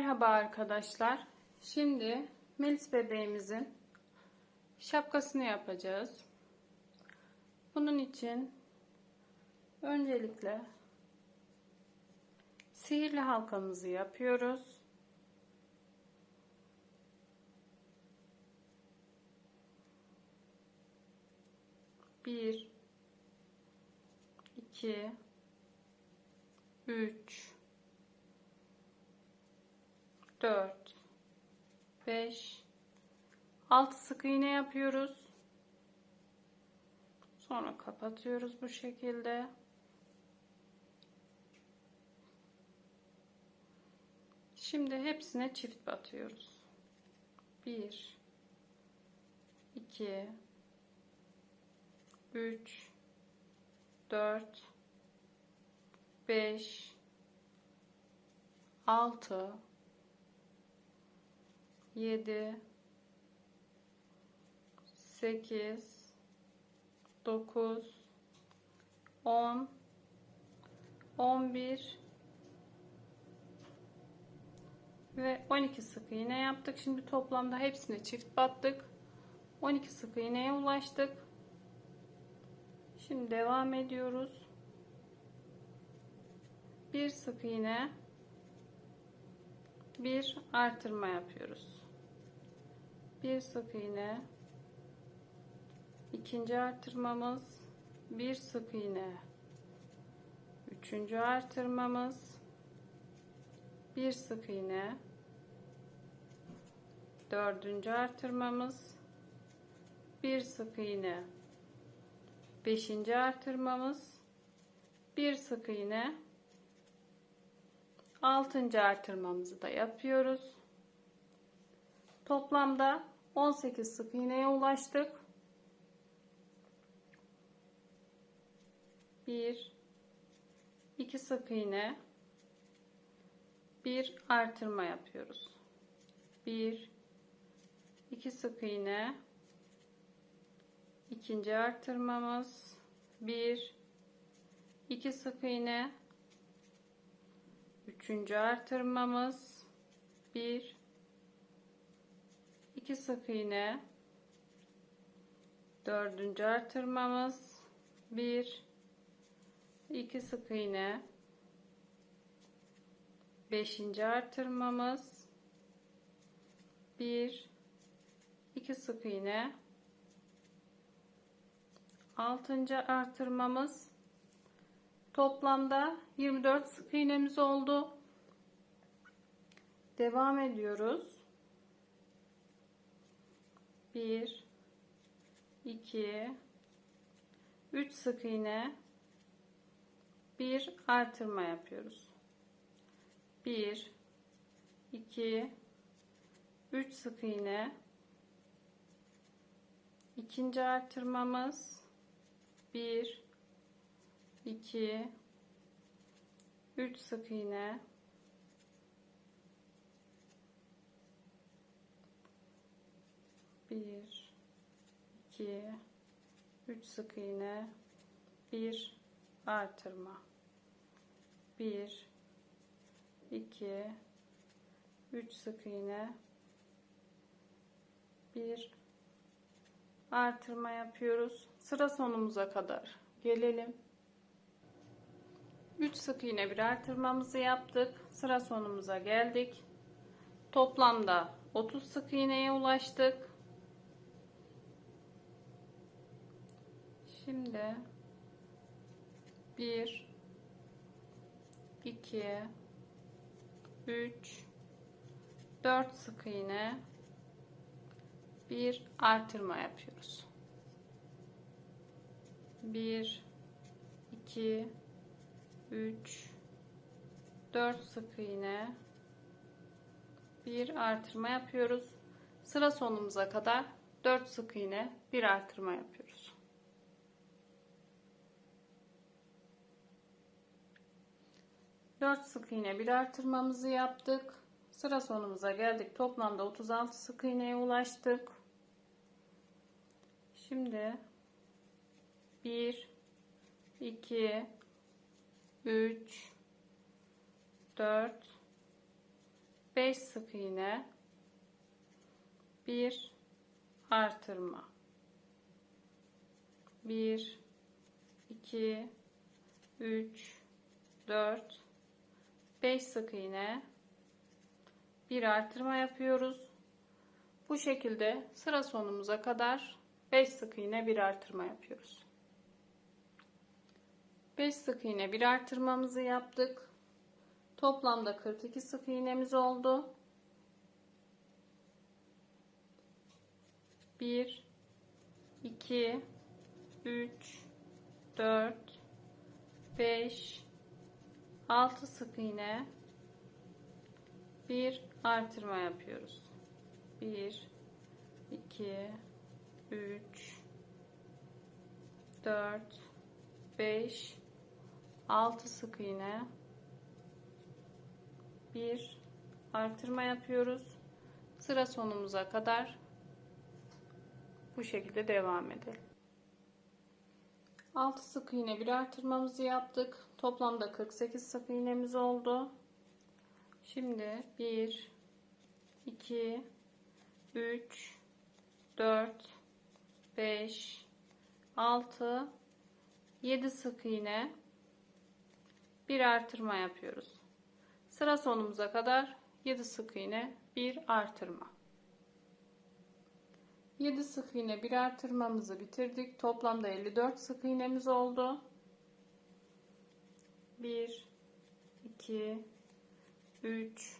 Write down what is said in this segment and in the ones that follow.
Merhaba arkadaşlar. Şimdi Melis bebeğimizin şapkasını yapacağız. Bunun için öncelikle sihirli halkamızı yapıyoruz. Bir, iki, üç, 4 5 6 sık iğne yapıyoruz. Sonra kapatıyoruz bu şekilde. Şimdi hepsine çift batıyoruz. 1 2 3 4 5 6 7 8 9 10 11 ve 12 sık iğne yaptık. Şimdi toplamda hepsine çift battık. 12 sık iğneye ulaştık. Şimdi devam ediyoruz. Bir sık iğne bir artırma yapıyoruz. Bir sık iğne. İkinci artırmamız bir sık iğne. Üçüncü artırmamız bir sık iğne. Dördüncü artırmamız bir sık iğne. Beşinci artırmamız bir sık iğne. Altıncı artırmamızı da yapıyoruz. Toplamda 18 sık iğneye ulaştık. 1 2 sık iğne. Bir artırma yapıyoruz. 1 2 sık iğne. İkinci artırmamız. 1 2 sık iğne. Üçüncü artırmamız. 1 2 sık iğne. Dördüncü artırmamız 1 2 sık iğne. Beşinci artırmamız 1 2 sık iğne. Altıncı artırmamız toplamda 24 sık iğnemiz oldu. Devam ediyoruz 1 2 3 sık iğne. Bir artırma yapıyoruz. 1 2 3 sık iğne. İkinci artırmamız. 1 2 3 sık iğne bir iki üç sık iğne. Bir artırma. Bir iki üç sık iğne. Bir artırma yapıyoruz. Sıra sonumuza kadar. Gelelim. 3 sık iğne bir artırmamızı yaptık. Sıra sonumuza geldik. Toplamda 30 sık iğneye ulaştık şimdi 1 2 3 4 sık iğne bir artırma yapıyoruz. 1 2 3 4 sık iğne bir artırma yapıyoruz. Sıra sonumuza kadar 4 sık iğne bir artırma yapıyoruz 4 sık iğne bir artırmamızı yaptık. Sıra sonumuza geldik. Toplamda 36 sık iğneye ulaştık. Şimdi 1 2 3 4 5 sık iğne 1 artırma 1 2 3 4 5 sık iğne bir artırma yapıyoruz. Bu şekilde sıra sonumuza kadar 5 sık iğne bir artırma yapıyoruz. 5 sık iğne bir artırmamızı yaptık. Toplamda 42 sık iğnemiz oldu. 1 2 3 4 5 6 sık iğne bir artırma yapıyoruz. 1 2 3 4 5 6 sık iğne bir artırma yapıyoruz. Sıra sonumuza kadar bu şekilde devam edelim. 6 sık iğne bir artırmamızı yaptık. Toplamda 48 sık iğnemiz oldu. Şimdi 1 2 3 4 5 6 7 sık iğne bir artırma yapıyoruz. Sıra sonumuza kadar 7 sık iğne bir artırma. 7 sık iğne bir artırmamızı bitirdik. Toplamda 54 sık iğnemiz oldu. 1 2 3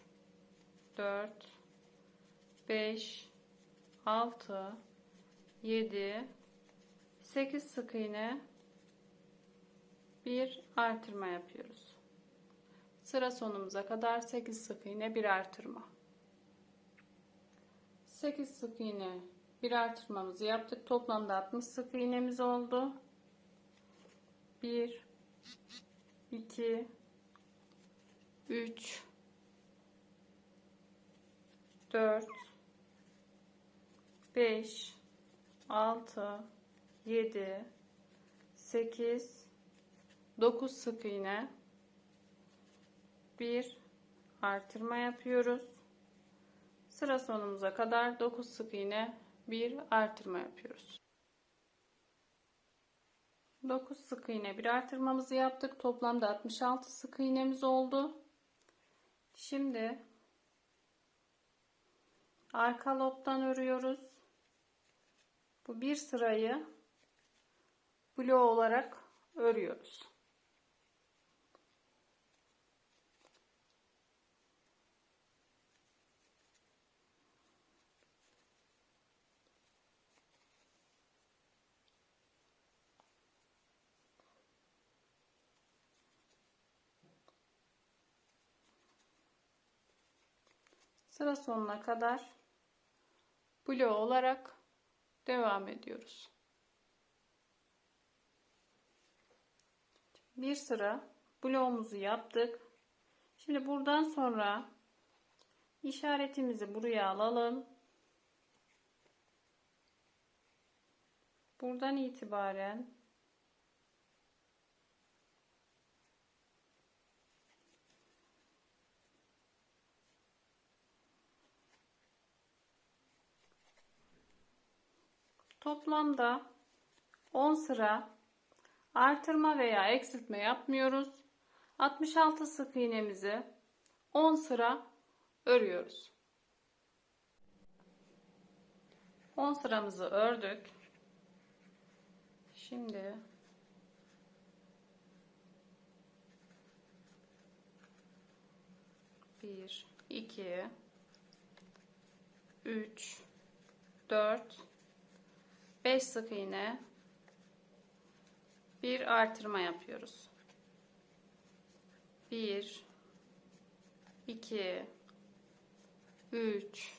4 5 6 7 8 sık iğne bir artırma yapıyoruz. Sıra sonumuza kadar 8 sık iğne bir artırma. 8 sık iğne bir artırmamızı yaptık. Toplamda 60 sık iğnemiz oldu. 1 2 3 4 5 6 7 8 9 sık iğne bir artırma yapıyoruz. Sıra sonumuza kadar 9 sık iğne bir artırma yapıyoruz. 9 sık iğne bir artırmamızı yaptık. Toplamda 66 sık iğnemiz oldu. Şimdi arka lobdan örüyoruz. Bu bir sırayı bloğu olarak örüyoruz. Sıra sonuna kadar bloğu olarak devam ediyoruz. Bir sıra bloğumuzu yaptık. Şimdi buradan sonra işaretimizi buraya alalım. Buradan itibaren Toplamda 10 sıra artırma veya eksiltme yapmıyoruz. 66 sık iğnemizi 10 sıra örüyoruz. 10 sıramızı ördük. Şimdi bir, iki, üç, dört, 5 sık iğne bir artırma yapıyoruz. 1 2 3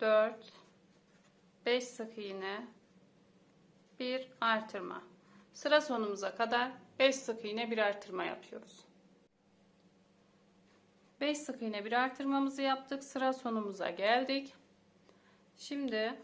4 5 sık iğne bir artırma. Sıra sonumuza kadar 5 sık iğne bir artırma yapıyoruz. 5 sık iğne bir artırmamızı yaptık. Sıra sonumuza geldik. Şimdi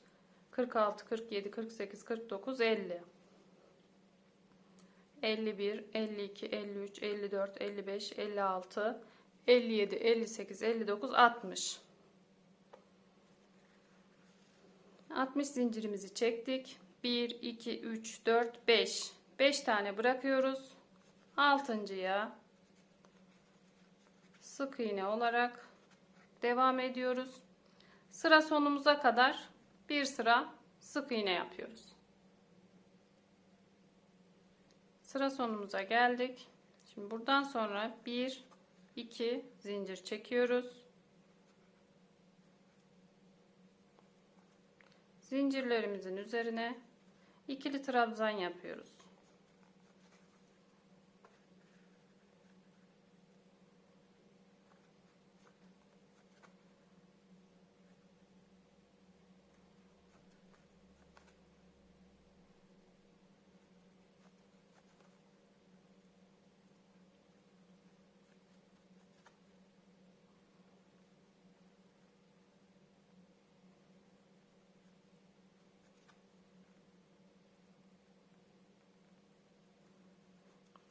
46, 47, 48, 49, 50. 51, 52, 53, 54, 55, 56, 57, 58, 59, 60. 60 zincirimizi çektik. 1, 2, 3, 4, 5. 5 tane bırakıyoruz. Altıncıya sık iğne olarak devam ediyoruz. Sıra sonumuza kadar bir sıra sık iğne yapıyoruz. Sıra sonumuza geldik. Şimdi buradan sonra 1 2 zincir çekiyoruz. Zincirlerimizin üzerine ikili trabzan yapıyoruz.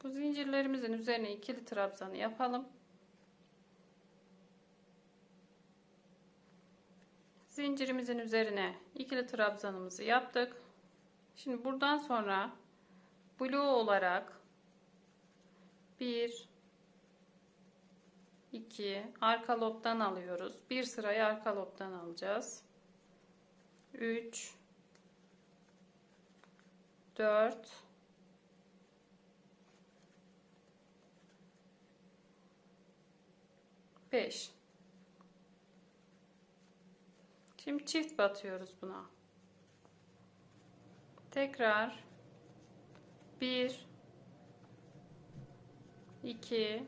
Bu zincirlerimizin üzerine ikili trabzanı yapalım. Zincirimizin üzerine ikili trabzanımızı yaptık. Şimdi buradan sonra blue olarak 1 2 arka lobdan alıyoruz. Bir sırayı arka lobdan alacağız. 3 4 5 Şimdi çift batıyoruz buna. Tekrar. 1 2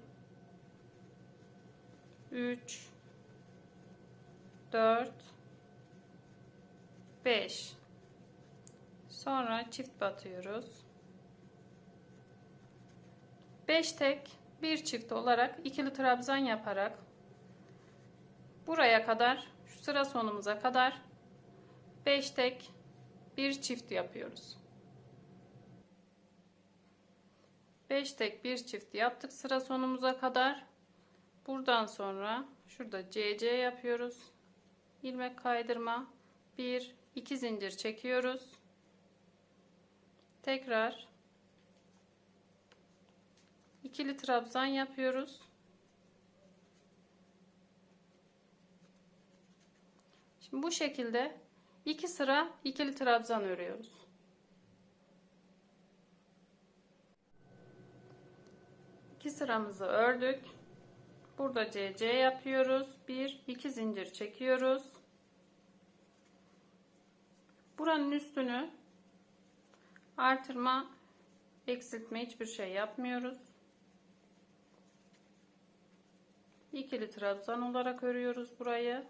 3 4 5 Sonra çift batıyoruz. 5 tek bir çift olarak ikili trabzan yaparak buraya kadar şu sıra sonumuza kadar 5 tek bir çift yapıyoruz. 5 tek bir çift yaptık sıra sonumuza kadar. Buradan sonra şurada CC yapıyoruz. ilmek kaydırma 1 2 zincir çekiyoruz. Tekrar ikili trabzan yapıyoruz. Şimdi bu şekilde iki sıra ikili trabzan örüyoruz. İki sıramızı ördük. Burada CC yapıyoruz. Bir, iki zincir çekiyoruz. Buranın üstünü artırma, eksiltme hiçbir şey yapmıyoruz. İkili trabzan olarak örüyoruz burayı.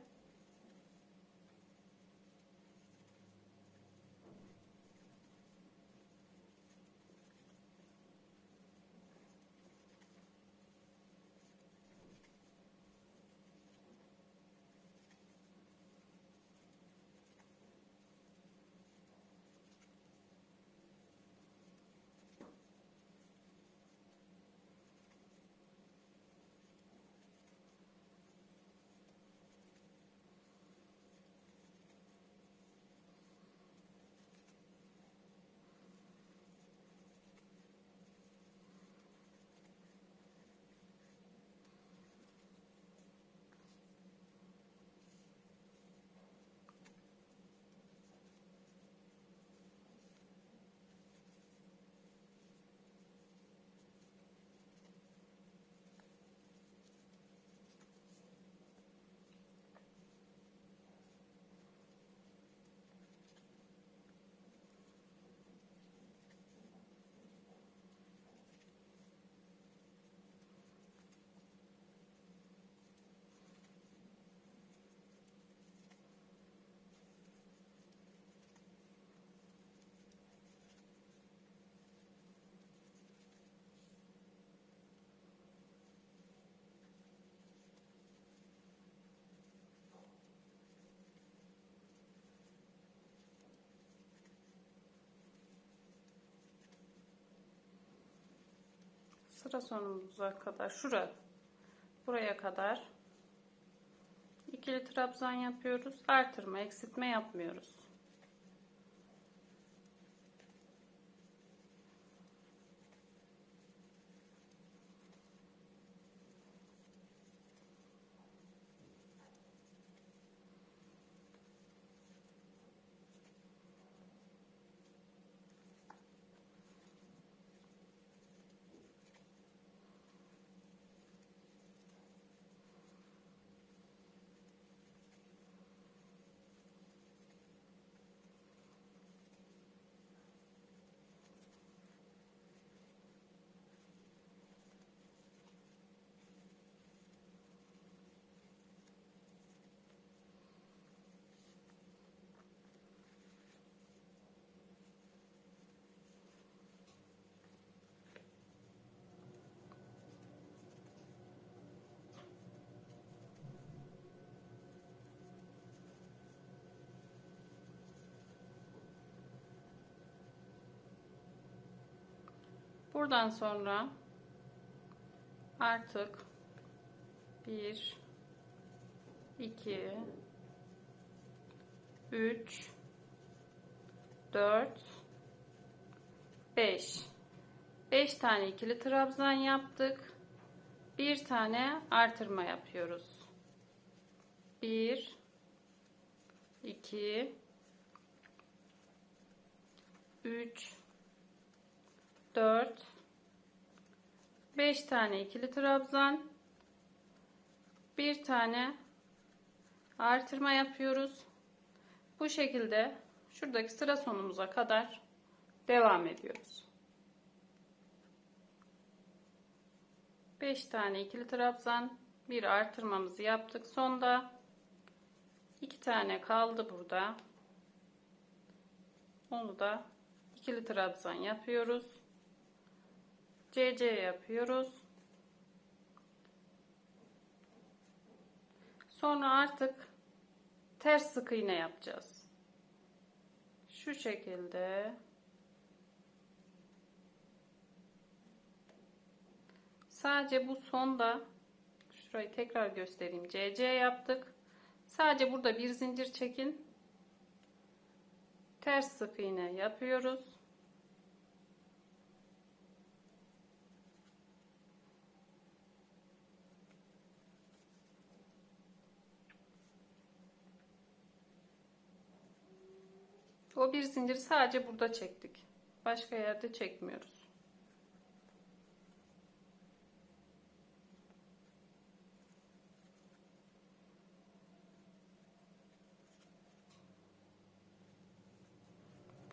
Sıra sonumuza kadar şura buraya kadar ikili trabzan yapıyoruz. Artırma, eksiltme yapmıyoruz. Buradan sonra artık 1 2 3 4 5 5 tane ikili trabzan yaptık. Bir tane artırma yapıyoruz. 1 2 3 4 5 tane ikili trabzan bir tane artırma yapıyoruz. Bu şekilde şuradaki sıra sonumuza kadar devam ediyoruz. 5 tane ikili trabzan bir artırmamızı yaptık. Sonda 2 tane kaldı burada. Onu da ikili trabzan yapıyoruz. CC yapıyoruz. Sonra artık ters sık iğne yapacağız. Şu şekilde sadece bu sonda şurayı tekrar göstereyim. CC yaptık. Sadece burada bir zincir çekin. Ters sık iğne yapıyoruz. O bir zinciri sadece burada çektik. Başka yerde çekmiyoruz.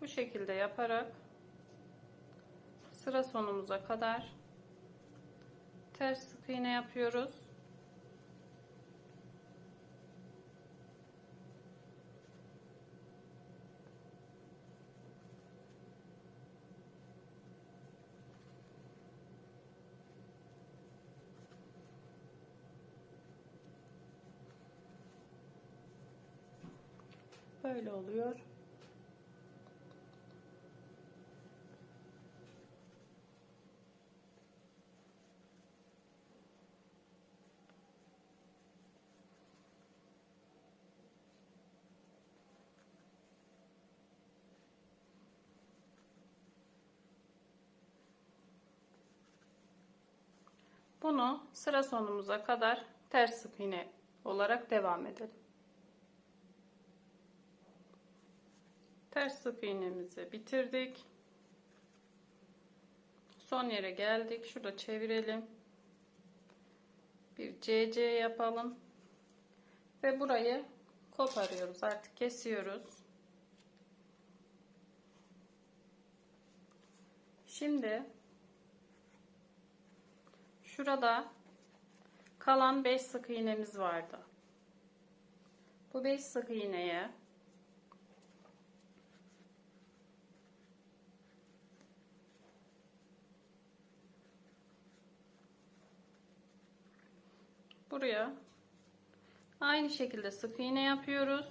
Bu şekilde yaparak sıra sonumuza kadar ters sık iğne yapıyoruz. Böyle oluyor. Bunu sıra sonumuza kadar ters sık iğne olarak devam edelim. Ters sık iğnemizi bitirdik. Son yere geldik. Şurada çevirelim. Bir CC yapalım. Ve burayı koparıyoruz. Artık kesiyoruz. Şimdi şurada kalan 5 sık iğnemiz vardı. Bu 5 sık iğneye buraya aynı şekilde sık iğne yapıyoruz.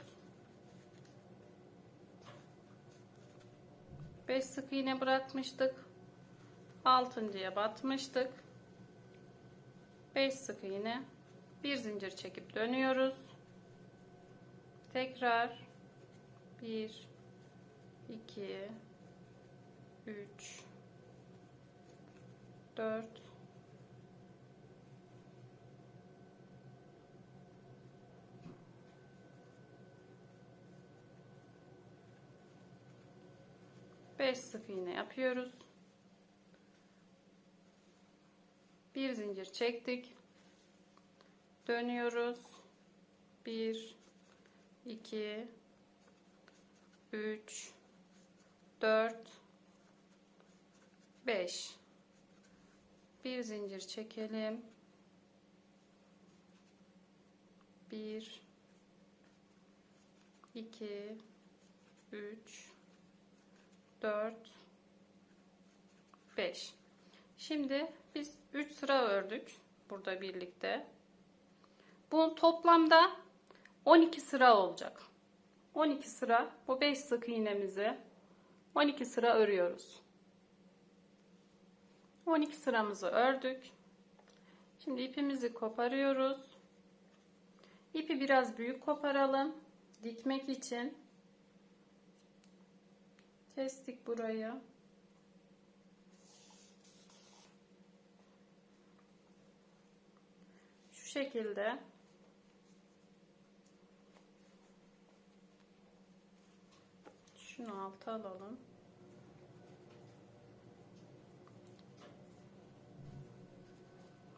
5 sık iğne bırakmıştık. 6.ya batmıştık. 5 sık iğne bir zincir çekip dönüyoruz tekrar 1 2 3 4 5 sık iğne yapıyoruz. Bir zincir çektik. Dönüyoruz. 1 2 3 4 5 Bir zincir çekelim. 1 2 3 4 5 Şimdi biz 3 sıra ördük burada birlikte. Bu toplamda 12 sıra olacak. 12 sıra bu 5 sık iğnemizi 12 sıra örüyoruz. 12 sıramızı ördük. Şimdi ipimizi koparıyoruz. İpi biraz büyük koparalım. Dikmek için kestik burayı. Şu şekilde şunu alta alalım.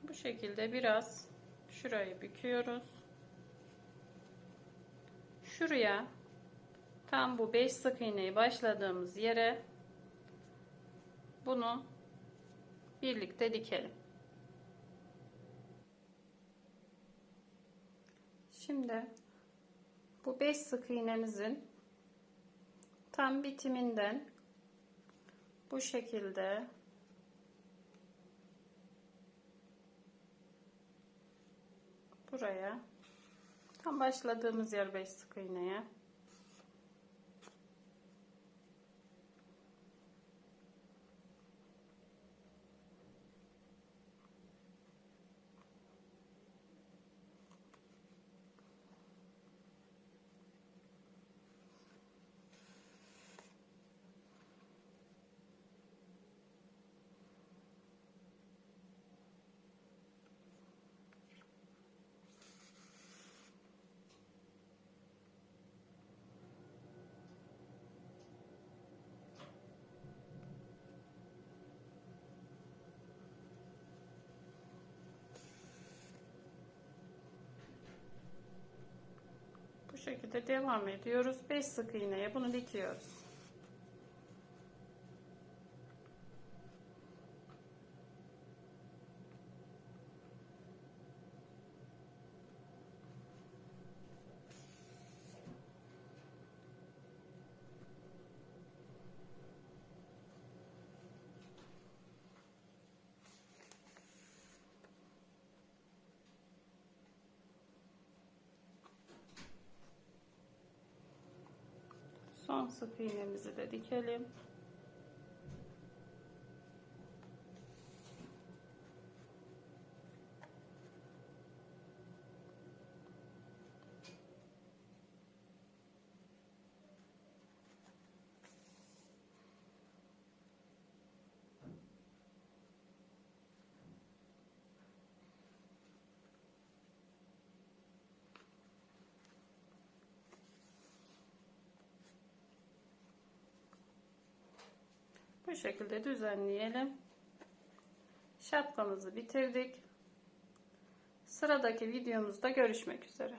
Bu şekilde biraz şurayı büküyoruz. Şuraya tam bu 5 sık iğneyi başladığımız yere bunu birlikte dikelim. Şimdi bu 5 sık iğnemizin tam bitiminden bu şekilde buraya tam başladığımız yer 5 sık iğneye Bu şekilde devam ediyoruz. 5 sık iğneye bunu dikiyoruz. Sık iğnemizi de dikelim. Bu şekilde düzenleyelim. Şapkamızı bitirdik. Sıradaki videomuzda görüşmek üzere.